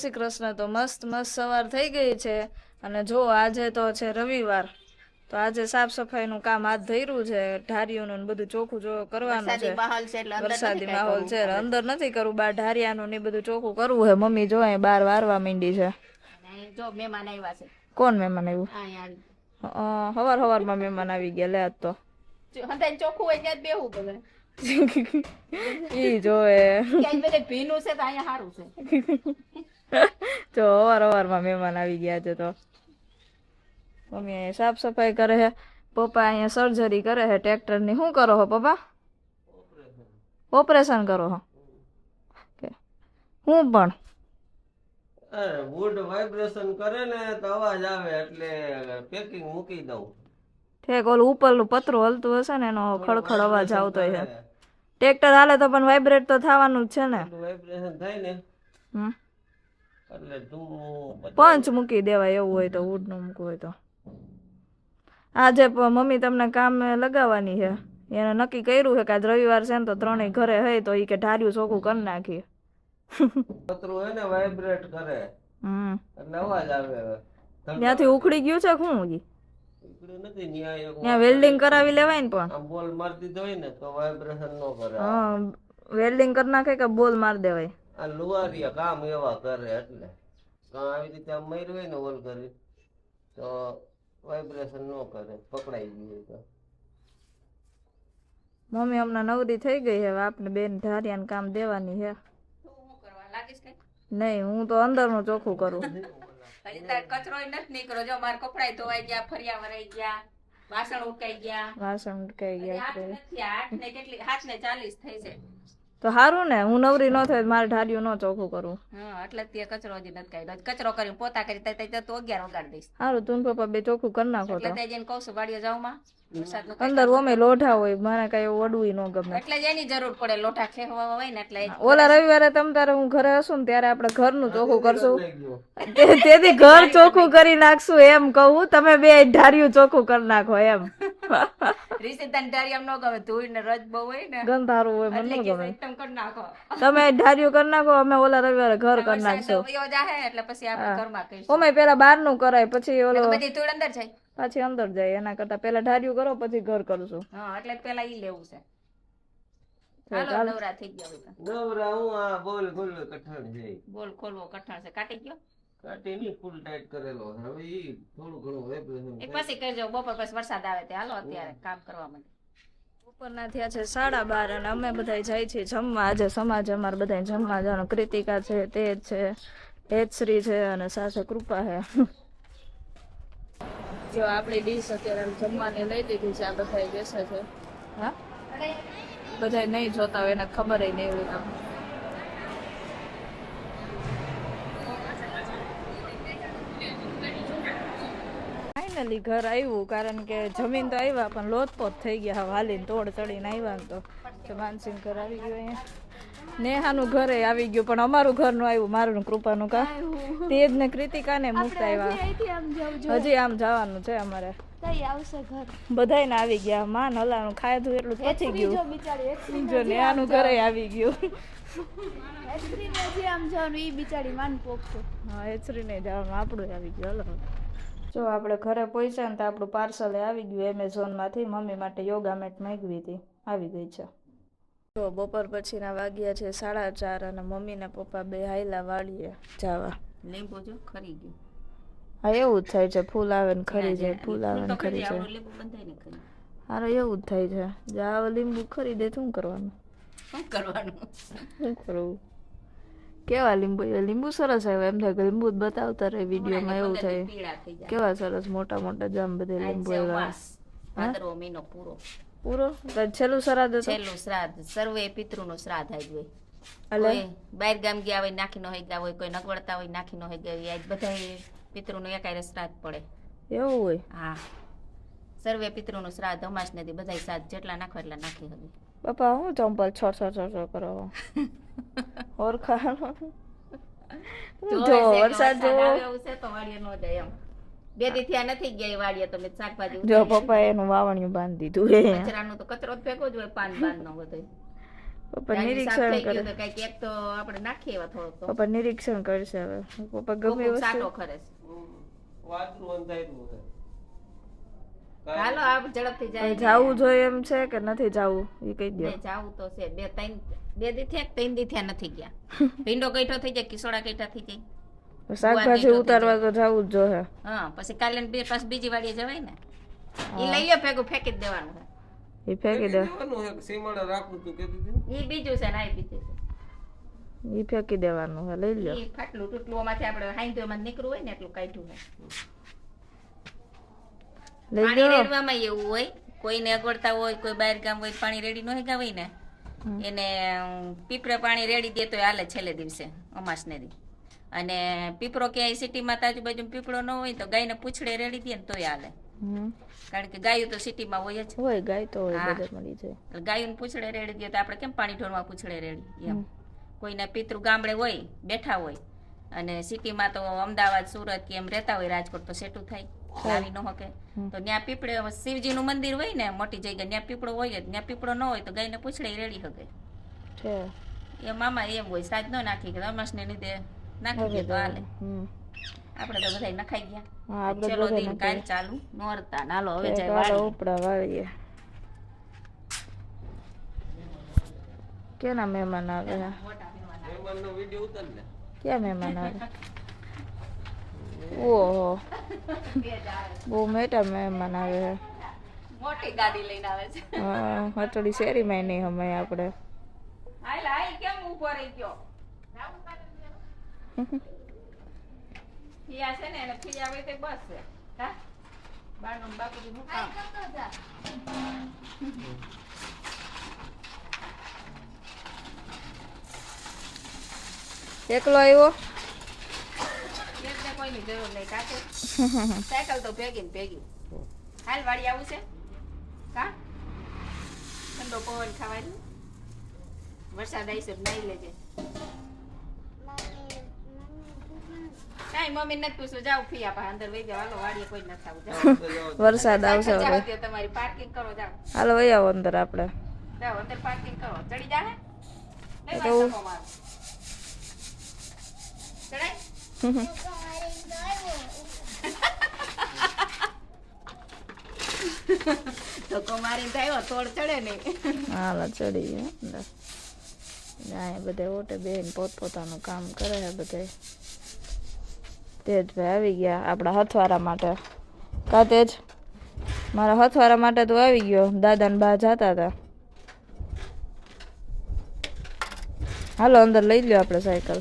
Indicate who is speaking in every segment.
Speaker 1: શ્રી કૃષ્ણ તો મસ્ત મસ્ત સવાર થઈ ગઈ છે અને જો આજે તો છે રવિવાર તો આજે સાફ સફાઈનું કામ હાથ ધર્યું છે ઢારીઓનું ને બધું ચોખ્ખું જો કરવાનું છે. વરસાદી માહોલ છે અંદર નથી કરવું બાર ઢારિયાનું ને બધું ચોખ્ખું કરવું છે. મમ્મી જો અહીં બાર વારવા માંડી છે.
Speaker 2: જો મહેમાન આવ્યા છે.
Speaker 1: કોણ મહેમાન આવ્યું? હવાર હવારમાં મહેમાન આવી ગયા લે તો.
Speaker 2: ચોખ્ખું હોય ત્યાં બેહવું પડે.
Speaker 1: ઈ જોવે.
Speaker 2: ક્યાંય બધે ભીનું છે તો અહીંયા સારું છે.
Speaker 1: જો અવાર અવારમાં મહેમાન આવી ગયા છે તો. મમ્મી અહીંયા સાફ સફાઈ કરે છે પપ્પા અહીંયા સર્જરી કરે છે ટ્રેક્ટરની. શું કરો હો પપ્પા? ઓપરેશન કરો હો. કે હું પણ?
Speaker 3: વુડ વાઇબ્રેશન કરે ને તો અવાજ આવે એટલે પેકિંગ મૂકી દઉં.
Speaker 1: ઠેક ઓલું ઉપરનું પતરું હલતું હશે ને એનો ખડખડ અવાજ આવતો છે ટ્રેક્ટર હાલે તો પણ વાઇબ્રેટ તો થવાનું જ છે ને.
Speaker 3: વાઇબ્રેશન થાય ને.
Speaker 1: હમ.
Speaker 3: એટલે તું
Speaker 1: પંચ મૂકી દેવાય એવું હોય તો વુડનું મૂકવું હોય તો. આજે મમ્મી તમને કામ લગાવવાની છે. એને નક્કી કર્યું છે કે આજ રવિવાર છે ને તો ત્રણેય ઘરે હોય તો એ કે ઢાર્યું ચોખ્ખું કરી નાખીએ.
Speaker 3: પતરું હોય ને વાઇબ્રેટ કરે.
Speaker 1: હમ.
Speaker 3: એટલે અવાજ આવે
Speaker 1: ત્યાંથી ઉખડી ગયું છે શું
Speaker 3: એક
Speaker 1: ત્યાં વેલ્ડિંગ કરાવી લેવાય ને પણ.
Speaker 3: બોલ મારી હોય ને તો વાઇબ્રેશન ન કરે.
Speaker 1: હા વેલ્ડિંગ કરી નાખે કે બોલ માર દેવાય?
Speaker 3: આ લુવારિયા કામ એવા કરે એટલે. આવી રીતે આમ ને ઓલ કરી તો વાઇબ્રેશન ન કરે પકડાઈ ગયું તો.
Speaker 1: મમ્મી હમણાં નવરી થઈ ગઈ હવે આપણે બેન ધારિયાને કામ દેવાની
Speaker 2: હે
Speaker 1: નહીં હું તો અંદરનું ચોખ્ખું કરું.
Speaker 2: હજી તાર કચરો નથી નીકળ્યો જો મારા કપડાય ધોવાઈ ગયા ફરિયા વરાઈ ગયા વાસણ ઉકાઈ ગયા.
Speaker 1: વાસણ ઉટકાઈ ગયા
Speaker 2: આઠ ને કેટલી આઠ ને ચાલીસ થઈ છે.
Speaker 1: તો સારું ને હું નવરી ન થાય મારે ઢાર્યું ન ચોખ્ખું કરું.
Speaker 2: હા એટલે તે કચરો હજી નથી કાઢ્યો. કચરો કરી પોતા કરી તો અગિયાર વગાડી દઈશ.
Speaker 1: સારું તું પપ્પા બે ચોખ્ખું કરી નાખો
Speaker 2: એટલે
Speaker 1: તે.
Speaker 2: જઈને કહું છું વાડીએ જાઉં માં.
Speaker 1: અંદર ઓમે લોઢા હોય મને કઈ ઓડવું ન ગમે.
Speaker 2: એટલે જ એની જરૂર પડે લોઢા ખેવા હોય ને એટલે
Speaker 1: ઓલા રવિવારે તમ તારે હું ઘરે હશું ને ત્યારે આપણે ઘરનું ચોખ્ખું કરશું. તેથી ઘર ચોખ્ખું કરી નાખશું એમ કહું તમે બે ઢાર્યું ચોખ્ખું કરી નાખો એમ.
Speaker 2: રીસિતાની ડાળી ન ગમે ધૂળ ને રજ બહુ હોય ને.
Speaker 1: ગંધારું હોય મને ન ગમે.
Speaker 2: એકદમ કરી નાખો.
Speaker 1: તમે ઢાર્યું કરી નાખો અમે ઓલા રવિવારે ઘર કરી નાખશું.
Speaker 2: એટલે પછી આપણે ઘરમાં કહીશું.
Speaker 1: ઓમે પેલા બહારનું કરાય પછી ઓલો
Speaker 2: બધી ધૂળ અંદર જાય.
Speaker 1: પાછી અંદર જાય એના કરતા પેલા ઢાર્યું કરો પછી ઘર કરશું.
Speaker 2: હા એટલે પેલા ઈ લેવું છે. હાલો નવરા થઈ ગયા હોય
Speaker 3: નવરા હું આ બોલ બોલ કઠણ છે.
Speaker 2: બોલ ખોલવો કઠણ છે. કાઢી ગયો?
Speaker 3: કાઢી ની ફૂલ ટાઈટ કરેલો હવે ઈ થોડું ઘણું વાઇબ્રેશન
Speaker 2: એક પછી કરજો બપોર પછી વરસાદ આવે તે. હાલો અત્યારે કામ કરવા માટે.
Speaker 1: બપોરના થયા છે સાડા બાર અને અમે બધા જાય છીએ જમવા. આજે સમાજ અમારે બધા જમવા જવાનું કૃતિકા છે તેજ છે હેતશ્રી છે અને સાથે કૃપા છે. જો આપણી ડીશ અત્યારે આમ જમવાની લઈ લીધી છે, આ બધા બેસે છે. હા? બધા નહીં જોતા હોય, એને ખબર નહીં હોય કામ ફાઇનલી ઘર આવ્યું કારણ કે જમીન તો આવ્યા પણ લોતપોત થઈ ગયા, હાલીને તોડ ચડીને આવ્યા તો માનસિંહ ઘર આવી ગયું અહીંયા. નેહાનું ઘરે આવી ગયું પણ અમારું ઘરનું આવ્યું મારું કૃપાનું કા. તેજ ને કૃતિકાને મુક્ત આવ્યા. હજી આમ જવાનું છે અમારે. બધાયને આવી ગયા માન હલાનું ખાધું એટલું પચી ગયું. જો નેહાનું ઘરે આવી ગયું. હા એચરીને જવાનું આપણું આવી ગયું હલો. જો આપણે ઘરે પહોંચ્યા ને તો આપણું પાર્સલ આવી ગયું એમેઝોનમાંથી મમ્મી માટે યોગા મેટ માંગવી હતી. આવી ગઈ છે. તો બપોર પછીના વાગ્યા છે સાડા ચાર અને મમ્મી ને પપ્પા બે હાઈલા વાળીએ જવા.
Speaker 2: લીંબુ જો ખરી ગયું.
Speaker 1: હા એવું જ થાય છે. ફૂલ આવે ને ખરી જાય ફૂલ આવે ને ખરી જાય.
Speaker 2: ખરી.
Speaker 1: હારે એવું જ થાય છે. જાવ લીંબુ ખરીદે દે શું કરવાનું?
Speaker 2: શું કરવાનું?
Speaker 1: શું કરવું? કેવા લીંબુ? લીંબુ સરસ આવે એમ થાય કે લીંબુ બતાવતા રહે વિડીયોમાં એવું થાય. કેવા સરસ મોટા મોટા જામ બધે લીંબુ.
Speaker 2: ભાદરવો પૂરો.
Speaker 1: પૂરો? છેલ્લું શ્રાદ્ધ
Speaker 2: છેલ્લું શ્રાદ્ધ. સર્વે પિતૃનું શ્રાદ્ધ આજ હોય.
Speaker 1: એટલે?
Speaker 2: બહાર ગામ ગયા હોય નાખી નો ગયા હોય કોઈ નગવડતા હોય નાખી નો ગયા હોય આજ બધા પિતૃનું એકાયરે શ્રાદ્ધ પડે.
Speaker 1: એવું હોય?
Speaker 2: હા. સર્વે પિતૃનું શ્રાદ્ધ અમાસ નથી બધા શ્રાદ્ધ જેટલા નાખો એટલા નાખી હવે
Speaker 1: બાપા હું ચંપલ છોડ છોડ છોડ છોડ કરો? ઓરખા જો વરસાદ જો.
Speaker 2: છે તો વાડીએ નો જાય એમ. બે દી થયા નથી ગયા વાડિયા તમે શાકભાજી
Speaker 1: જો પપ્પા એનું વાવણિયું બાંધી દીધું હે.
Speaker 2: કચરાનું તો કચરો જ ભેગો જ હોય પાન પાન નો બધો.
Speaker 1: પપ્પા નિરીક્ષણ કરે.
Speaker 2: તો કંઈક એક તો આપણે નાખીએ એવા થોડોક
Speaker 1: પપ્પા નિરીક્ષણ કરશે હવે. પપ્પા ગમે
Speaker 2: કોક સાટો ખરે
Speaker 3: વાતનું અંધારું છે
Speaker 2: હાલો આપ ઝડપથી જાય.
Speaker 1: જાવું જોઈએ એમ છે કે નથી જાવું? એ કહી દે
Speaker 2: જાવું તો છે. બે ત્રણ બે દી થયા કે ત્રણ દી થયા નથી ગયા. ભીંડો કઈઠો થઈ જાય કિસોડા કઈઠા થઈ જાય.
Speaker 1: શાકભાજી ઉતારવા તો જવું જ જોઈએ
Speaker 2: હા પછી કાલે બે પાછ બીજી વાડીએ જવાય ને? એ લઈ લે ભેગું ફેંકી જ દેવાનું છે.
Speaker 1: એ ફેંકી
Speaker 3: દેવાનું સીમાડે રાખવું તું કે
Speaker 2: એ બીજું છે ને આ બીજું છે.
Speaker 1: એ ફેંકી દેવાનું હે લઈ લ્યો.
Speaker 2: એ ફાટલું તૂટલું માંથી આપણે હાઈંધો એમાં નીકળું હોય ને એટલું કાઢ્યું હે
Speaker 1: લઈ
Speaker 2: પાણી રેડવામાં એવું હોય કોઈને અગવડતા હોય કોઈ બહાર ગામ હોય પાણી રેડી ન હોય ને એને પીપળે પાણી રેડી દે તો હાલે છેલ્લે દિવસે અમાસને દી. અને પીપળો ક્યાંય સિટીમાં આજુબાજુ પીપળો ન હોય તો ગાયને પૂછડે રેડી દે ને તોય હાલે. કારણ કે ગાયું તો સિટીમાં હોય જ.
Speaker 1: હોય ગાય તો. મળી જાય.
Speaker 2: ગાયું પૂછડે રેડી દે તો આપણે કેમ પાણી ઢોરમાં પૂછડે રેડી એમ. કોઈને પિતૃ ગામડે હોય બેઠા હોય અને સિટીમાં તો અમદાવાદ સુરત કે એમ રહેતા હોય રાજકોટ તો સેટું થાય લાવી ન
Speaker 1: હકે
Speaker 2: તો ત્યાં પીપળે શિવજીનું મંદિર હોય ને મોટી જગ્યા ત્યાં પીપળો હોય જ. ત્યાં પીપળો ન હોય તો ગાયને પૂછડે રેડી
Speaker 1: છે.
Speaker 2: એ મામા એમ હોય સાજ ન નાખી કે રમસને લીધે નાખી દે તો હાલે. આપણે તો બધા નખાઈ ગયા. ચલો દિન કાલ ચાલુ. નોરતા નાલો હવે જાય
Speaker 1: ચાલો ઉપડા વાળીએ. કેના મહેમાન આવે?
Speaker 3: મહેમાનનો વીડિયો ઉતાર લે.
Speaker 1: ક્યાં મહેમાન આવે? ઓહો. બહુ મોટા મહેમાન આવે
Speaker 2: મોટી ગાડી લઈને આવે છે.
Speaker 1: હા હટડી શેરીમાં નહીં આપણે.
Speaker 2: હાલ હાલ કેમ ઊભો રહી ગયો? ફિયા છે ને ફિયા આવે તે બસ હા? બારનું બાપુજી નું કામ
Speaker 1: એકલો આવ્યો?
Speaker 2: કોઈની જરૂર નહીં કાકે? સાયકલ તો ભેગી ને ભેગી. હાલ આવું છે? કા? ઠંડો પવન ખાવાનું. વરસાદ આવી છે નાઈ લેજે. કાંઈ મમ્મી નથી પૂછવું. જાવ ફી અંદર વહી જાવ હાલો વાડીએ કોઈ નથી આવું.
Speaker 1: વરસાદ આવશે હવે.
Speaker 2: તમારી. પાર્કિંગ કરો
Speaker 1: હાલો વહી આવો અંદર આપણે.
Speaker 2: જાઓ અંદર પાર્કિંગ કરો. ચડી જાહે? લઈ
Speaker 1: તો-.
Speaker 2: ચડાય? ધક્કો મારીને થયો તોડ ચડે નહીં
Speaker 1: હાલો ચડી ગયા અંદર બધા ઓટે બેન પોતપોતાનું કામ કરે છે બધે તેજભાઈ આવી ગયા આપણા હથવારા માટે. કા તેજ મારા હથવારા માટે તો આવી ગયો. દાદા ને બા જતા હતા હાલો, અંદર લઈ લ્યો આપણે સાયકલ.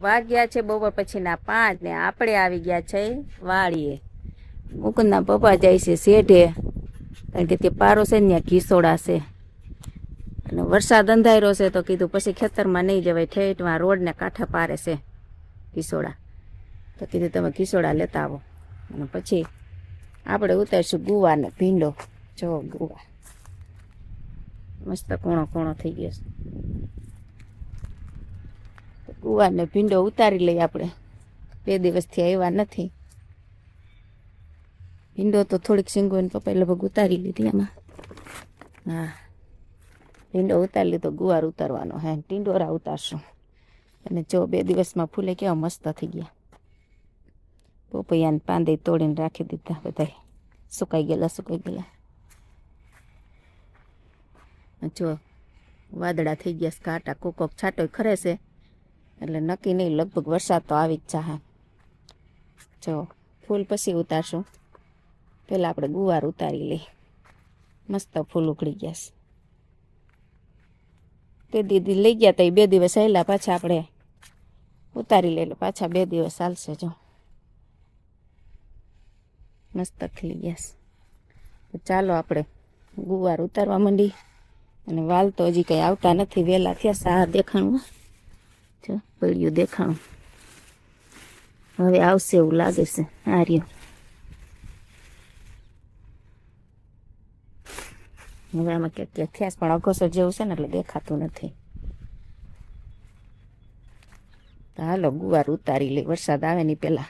Speaker 2: વાગ્યા છે બપોર પછીના પાંચ ને આપણે આવી ગયા છે વાડીએ. મુકુંદના પપ્પા જાય છે શેઢે, કારણ કે તે પારો છે ને ત્યાં ઘીસોડા છે. અને વરસાદ અંધાર્યો છે તો કીધું પછી ખેતરમાં નહીં જવાય, ઠેઠમાં રોડને કાંઠા પારે છે. ઘીસોડા તો કીધું, તમે કિસોડા લેતા આવો. અને પછી આપણે ઉતારશું ગુવા ને ભીંડો. જો ગુવા મસ્ત કોણો કોણો થઈ ગયો છે. ગુવાર ને ભીંડો ઉતારી લઈએ આપણે. બે દિવસથી આવ્યા નથી. ભીંડો તો થોડીક સિંગો ને પપ્પાએ લગભગ ઉતારી લીધી એમાં હા. ભીંડો ઉતારી લીધો, ગુવાર ઉતારવાનો. હે, ટીંડોરા ઉતારશું. અને જો બે દિવસમાં ફૂલે કેવા મસ્ત થઈ ગયા. પોપૈયાને પાંદે તોડીને રાખી દીધા બધા સુકાઈ ગયેલા સુકાઈ ગયેલા. જો વાદળા થઈ ગયા કાંટા કોકોક કોક છાંટો ખરે છે. એટલે નક્કી નહીં, લગભગ વરસાદ તો આવી જ જાહે. જો ફૂલ પછી ઉતારશું. પહેલાં આપણે ગુવાર ઉતારી લઈ મસ્ત ફૂલ ઉકળી ગયા છે. તે દીદી લઈ ગયા તો બે દિવસ આવેલા પાછા આપણે. ઉતારી લે પાછા બે દિવસ ચાલશે જો. મસ્ત ખીલી ગયા ચાલો આપણે ગુવાર ઉતારવા માંડી. અને વાલ તો હજી કંઈ આવતા નથી વહેલા થયા સા દેખાણું જો, પડ્યું દેખાણું. હવે આવશે એવું લાગે છે, આ હવે આમાં ક્યાંક ક્યાંક થયા પણ અઘોસર જેવું છે ને, એટલે દેખાતું નથી. તો હાલો ગુવાર ઉતારી લે વરસાદ આવે ની પેલા.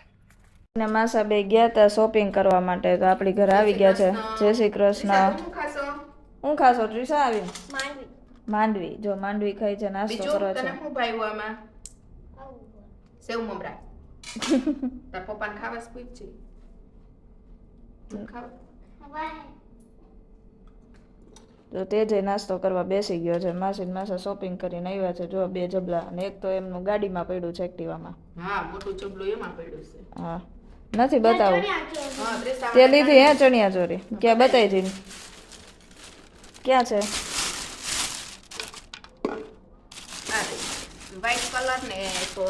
Speaker 1: ને માસા બે ગયા હતા શોપિંગ કરવા માટે તો આપણી ઘરે આવી ગયા છે. જય શ્રી કૃષ્ણ. હું ખાશો? ટ્રીસા આવી?
Speaker 4: માંડવી.
Speaker 1: માંડવી. જો માંડવી ખાઈ છે નાસ્તો કરો છે.
Speaker 5: તને શું ભાવ્યું આમાં? સેવ મમરા. તાર પપ્પાને ખાવા સ્પીડ છે. તું ખાવા.
Speaker 1: તો તે જઈ નાસ્તો કરવા બેસી ગયો છે. માસી માસા શોપિંગ કરીને આવ્યા છે. જો બે જબલા અને એક તો એમનું ગાડીમાં પડ્યું છે એક્ટિવામાં.
Speaker 5: હા મોટું જબલું એમાં પડ્યું છે.
Speaker 1: હા. નથી બતાવું. તે લીધી હે ચણિયા ચોરી. ક્યાં બતાવી દી ક્યાં છે?
Speaker 5: વ્હાઈટ કલર ને તો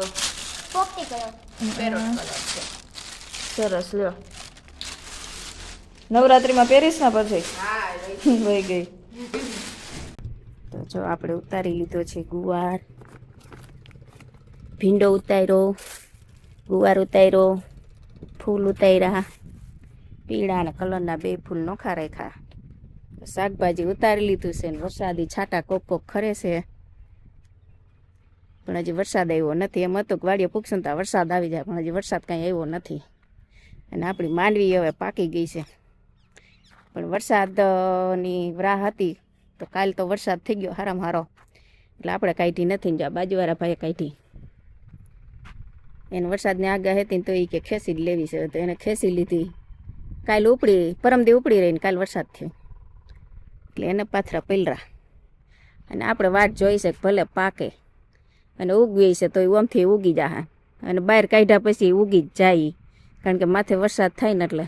Speaker 4: પોપટી કલર
Speaker 5: પેરોટ કલર છે.
Speaker 1: સરસ લ્યો. નવરાત્રીમાં પહેરીશ ને પછી?
Speaker 5: હા
Speaker 1: વહી ગઈ.
Speaker 2: જો આપણે ઉતારી લીધો છે ગુવાર. ભીંડો ઉતાર્યો, ગુવાર ઉતાર્યો, ફૂલ ઉતાર્યા. પીળા અને કલરના બે ફૂલ નોખા રાખ્યા. શાકભાજી ઉતારી લીધું છે વરસાદી છાંટા કોક કોક ખરે છે. પણ હજી વરસાદ આવ્યો નથી. એમ હતું કે વાડીએ પૂછતા વરસાદ આવી જાય, પણ હજી વરસાદ કાંઈ આવ્યો નથી. અને આપણી માંડવી હવે પાકી ગઈ છે. પણ વરસાદની રાહ હતી તો કાલ તો વરસાદ થઈ ગયો હારામ હારો. એટલે આપણે કાઢી નથી ને બાજુવાળા ભાઈએ કાઢી એને વરસાદની આગા હતી ને તો એ કે ખેંચી જ લેવી છે. તો એને ખેંચી લીધી. કાલ ઉપડી, પરમદી ઉપડી રહીને કાલ વરસાદ થયો. એટલે એને પાથરા પલરા. અને આપણે વાટ જોઈ છે ભલે પાકે. અને ઉગવી છે તો એ ઓમથી ઉગી જાય અને બહાર કાઢ્યા પછી ઉગી જ જાય. કારણ કે માથે વરસાદ થાય ને એટલે.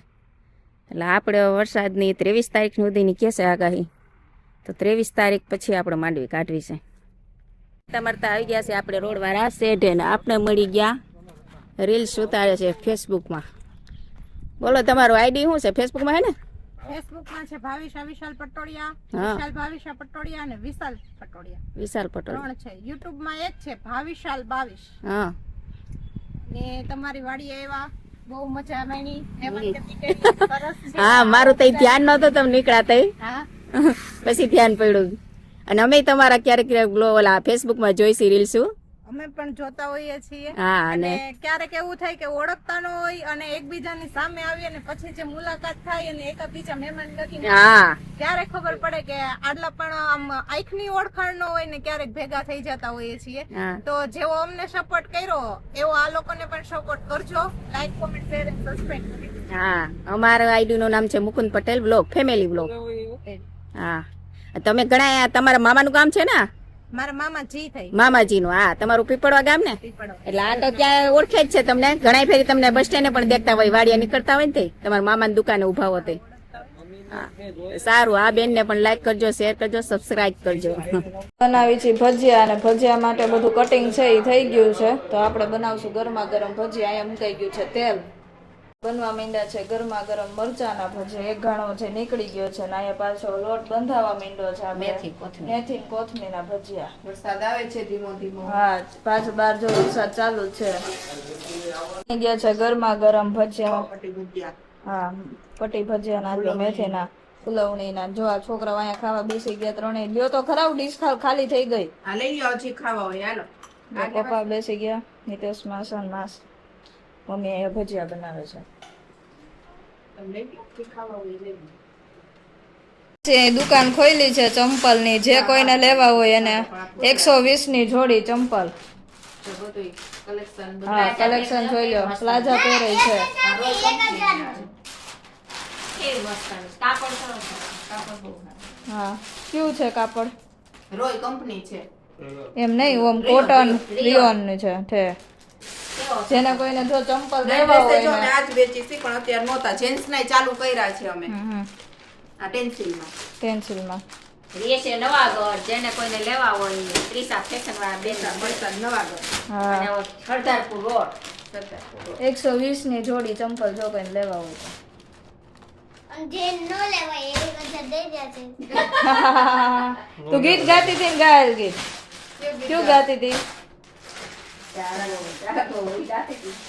Speaker 2: એટલે આપણે વરસાદની ત્રેવીસ તારીખ સુધીની કહેશે આગાહી. તો ત્રેવીસ તારીખ પછી આપણે માંડવી કાઢવી છે. તમારતા આવી ગયા છે આપણે રોડવાળા શેઢે ને આપણે મળી ગયા. રીલ્સ ઉતારે છે ફેસબુકમાં બોલો તમારું આઈડી શું છે? ફેસબુકમાં હે ને?
Speaker 6: ફેસબુકમાં છે ભાવિશા વિશાલ પટોડિયા વિશાલ ભાવિશા પટોડિયા અને વિશાલ પટોડિયા
Speaker 2: વિશાલ
Speaker 6: ત્રણ છે. યુટ્યુબમાં એક છે ભાવિશાલ બાવીસ.
Speaker 2: હા.
Speaker 6: ને તમારી વાડી એવા બહુ મજા આવી
Speaker 2: હા મારું તો ધ્યાન નતું તમે નીકળ્યા તઈ.
Speaker 6: હા.
Speaker 2: પછી ધ્યાન પડ્યું. અને અમે તમારા ક્યારેક ક્યારેક ઓલા ફેસબુકમાં જોઈશી રીલ્સું
Speaker 6: અમે પણ જોતા હોઈએ છીએ.
Speaker 2: હા અને
Speaker 6: ક્યારેક એવું થાય કે ઓળખતા ન હોય અને એકબીજાની સામે આવીએ અને પછી જે મુલાકાત થાય અને એકબીજા મહેમાન લખીને
Speaker 2: હા.
Speaker 6: ત્યારે ખબર પડે કે આટલા પણ આમ આંખની ઓળખાણ ન હોય ને ક્યારેક ભેગા થઈ જતા હોઈએ છીએ. તો જેવો અમને સપોર્ટ કર્યો એવો આ લોકોને પણ સપોર્ટ કરજો. લાઈક કોમેન્ટ શેર અને સબસ્ક્રાઇબ કરી
Speaker 2: હા. અમારું આઈડી નું નામ છે Mukund Patel blog family blog. હા. તમે ઘણા તમારા મામાનું ગામ છે ને?
Speaker 6: મારા મામાજી થઈ.
Speaker 2: મામાજીનું હા તમારું પીપળવા ગામ ને? એટલે આ તો ક્યાં ઓળખે જ છે તમને. ઘણા ફેરી તમને બસ સ્ટેન્ડ પણ દેખતા હોય વાડિયા નીકળતા હોય ને તે. તમારા મામાની દુકાને ઊભા હો હા. સારું આ બેનને પણ લાઈક કરજો શેર કરજો સબસ્ક્રાઇબ કરજો.
Speaker 1: બનાવી છે ભજીયા અને ભજીયા માટે બધું કટિંગ છે એ થઈ ગયું છે. તો આપણે બનાવશું ગરમા ગરમ ભજીયા અહીંયા મુકાઈ ગયું છે તેલ. બનવા માંડ્યા છે. ગરમા ગરમ મરચાના ભજીયા એક ઘાણો છે નીકળી ગયો છે ને અહીંયા પાછો લોટ બંધાવા માંડ્યો છે
Speaker 5: મેથી, કોથમીર.
Speaker 1: મેથી કોથમીરના ભજીયા.
Speaker 5: વરસાદ આવે છે ધીમો ધીમો.
Speaker 1: હા પાછો બાર જો વરસાદ ચાલુ છે. ગયા છે ગરમા ગરમ ભજીયા. હા પટી ભજીયા ના મેથીના ફુલવણીના. જો આ છોકરાઓ અહીંયા ખાવા બેસી ગયા ત્રણેય લ્યો તો ખરાબ ડીશ ખાલી થઈ ગઈ.
Speaker 5: આ લઈ લ્યો હજી ખાવા હોય. હાલો.
Speaker 1: પપ્પા બેસી ગયા નિતેશ માસન માસ. મમ્મી અહીંયા ભજીયા બનાવે છે
Speaker 5: તમે લઈ લ્યો જે ખાવા હોય લઈ લ્યો
Speaker 1: છે દુકાન ખોલી છે ચંપલની જે કોઈને લેવા હોય એને એકસો વીસની જોડી ચંપલ.
Speaker 5: તો બધું કલેક્શન
Speaker 1: હા કલેક્શન જોઈ લો. પ્લાઝા પહેરે છે. હા કેવું છે. કાપડ
Speaker 5: રોય કંપની છે.
Speaker 1: એમ નહીં ઓમ કોટન રિયોન. છે ઠે જેને કોઈને જો ચંપલ લેવા હોય
Speaker 5: જો
Speaker 1: મે
Speaker 5: આજ વેચી છે પણ અત્યારે નોતા જેન્ટ્સ ના ચાલુ કર્યા છે અમે.
Speaker 1: હમ, હમ.
Speaker 5: માં પેન્સિલમાં.
Speaker 1: પેન્સિલમાં.
Speaker 2: રેશે ઘર જેને કોઈને લેવા હોય ત્રીસા ફેશન વાળા બેસા
Speaker 5: મળતા નવા ઘર
Speaker 1: અને
Speaker 2: સરદારપુર રોડ.
Speaker 1: એકસો વીસની જોડી ચંપલ જો કોઈને લેવા હોય તો. તું ગીત ગાતી હતી ને ગાયલ ગીત? શું ગાતી હતી?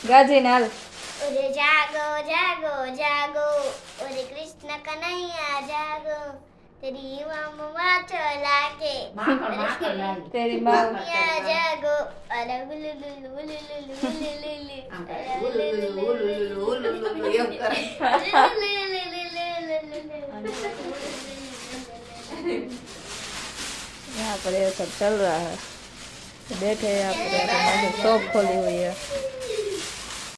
Speaker 1: ગાજીને હાલ.
Speaker 4: ઓરે જાગો જાગો જાગો. ઓરે કૃષ્ણ કનૈયા જાગો. તેરી મમ માથો લાગે.
Speaker 1: તેરી માં
Speaker 4: જાગો. અરે ગુલુ લુલુ ગુલુ લુલુ ગુલુ લુલુ
Speaker 5: આમ
Speaker 1: બેઠે આપણે શોપ ખોલી હોઈએ.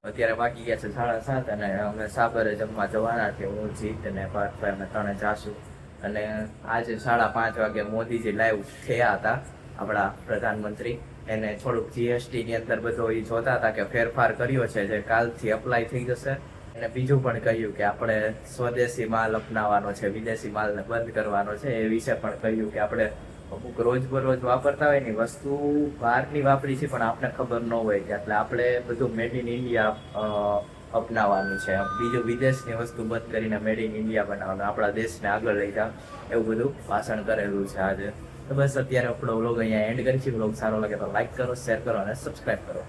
Speaker 7: અત્યારે વાગી ગયા છે સાડા સાત અને અમે સાબરે જમવા જવાના છે, હું, જીત અને પાર્થભાઈ અમે ત્રણે જાશું અને આજે સાડા પાંચ વાગે મોદીજી લાઈવ થયા હતા, આપણા પ્રધાનમંત્રી. એને થોડુંક જીએસટી ની અંદર બધો એ જોતા હતા કે ફેરફાર કર્યો છે, જે કાલથી અપ્લાય થઈ જશે. અને બીજું પણ કહ્યું કે આપણે સ્વદેશી માલ અપનાવવાનો છે, વિદેશી માલને બંધ કરવાનો છે, એ વિશે પણ કહ્યું કે આપણે અમુક રોજ બરોજ વાપરતા હોય ને વસ્તુ બહારની વાપરી છે, પણ આપણે ખબર ન હોય કે એટલે આપણે બધું મેડ ઇન ઇન્ડિયા અપનાવવાનું છે. બીજું વિદેશની વસ્તુ બંધ કરીને મેડ ઇન ઇન્ડિયા બનાવવાનું, આપણા દેશને આગળ લઈ જાવ, એવું બધું ભાષણ કરેલું છે આજે. તો બસ અત્યારે આપણો વ્લોગ અહીંયા એન્ડ કરી છે વ્લોગ સારો લાગે તો લાઈક કરો શેર કરો અને સબસ્ક્રાઈબ કરો.